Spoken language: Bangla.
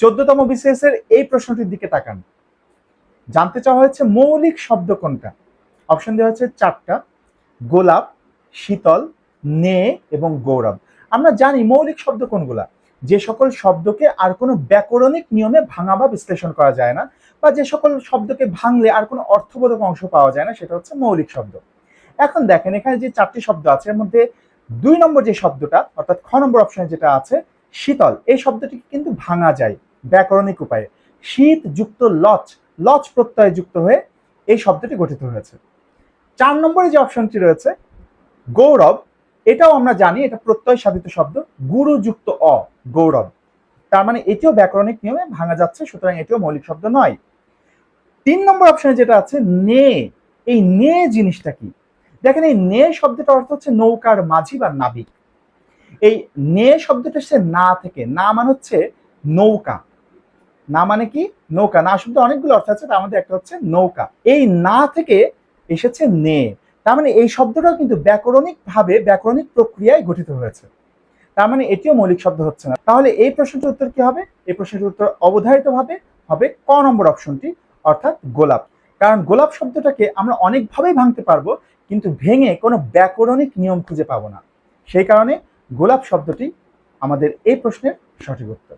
চোদ্দতম বিসিএস এর এই প্রশ্নটির দিকে তাকান। জানতে চাওয়া হয়েছে মৌলিক শব্দ কোনটা? অপশন দেওয়া হচ্ছে চারটা। গোলাপ, শীতল, নে এবং গৌরব। আমরা জানি মৌলিক শব্দ কোনগুলা। যে সকল শব্দকে আর কোনো ব্যাকরণিক নিয়মে ভাঙা বা বিশ্লেষণ করা যায় না বা যে সকল শব্দকে ভাঙলে আর কোনো অর্থবোধক অংশ পাওয়া যায় না, সেটা হচ্ছে মৌলিক শব্দ। এখন দেখেন, এখানে যে চারটি শব্দ আছে, এর মধ্যে দুই নম্বর যে শব্দটা, অর্থাৎ খ নম্বর অপশনে যেটা আছে, শীতল, এই শব্দটি কিন্তু ভাঙা যায়। ব্যাকরণিক উপায়ে। শীত যুক্ত লচ লচ প্রত্যয় যুক্ত হয়ে এই শব্দটি গঠিত হয়েছে। চার নম্বরে যে অপশনটি রয়েছে, গৌরব, এটাও আমরা জানি, এটা প্রত্যয় সাধিত শব্দ গুরুযুক্ত অ, গৌরব। তার মানে এটিও ব্যাকরণিক নিয়মে ভাঙা যাচ্ছে, সুতরাং এটিও মৌলিক শব্দ নয়। তিন নম্বর অপশনে যেটা আছে, নে। এই নে জিনিসটা কি? দেখেন, এই নে শব্দটার অর্থ হচ্ছে নৌকার মাঝি বা নাবিক। এই নে শব্দটা এসেছে না থেকে, না মানে হচ্ছে নৌকা। না মানে কি? নৌকা। না শব্দ অনেকগুলো অর্থ আছে, তার মধ্যে একটা হচ্ছে নৌকা। এই না থেকে এসেছে নে। তার মানে এই শব্দটাও কিন্তু ব্যাকরণিক ভাবে ব্যাকরণিক প্রক্রিয়ায় গঠিত হয়েছে। তার মানে এটিও মৌলিক শব্দ হচ্ছে না। তাহলে এই প্রশ্নটির উত্তর কি হবে? এই প্রশ্নটির উত্তর অবধারিত ভাবে হবে ক নম্বর অপশনটি, অর্থাৎ গোলাপ। কারণ গোলাপ শব্দটাকে আমরা অনেকভাবেই ভাঙতে পারব, কিন্তু ভেঙে কোনো ব্যাকরণিক নিয়ম খুঁজে পাবো না। সেই কারণে গোলাপ শব্দটি আমাদের এই প্রশ্নের সঠিক উত্তর।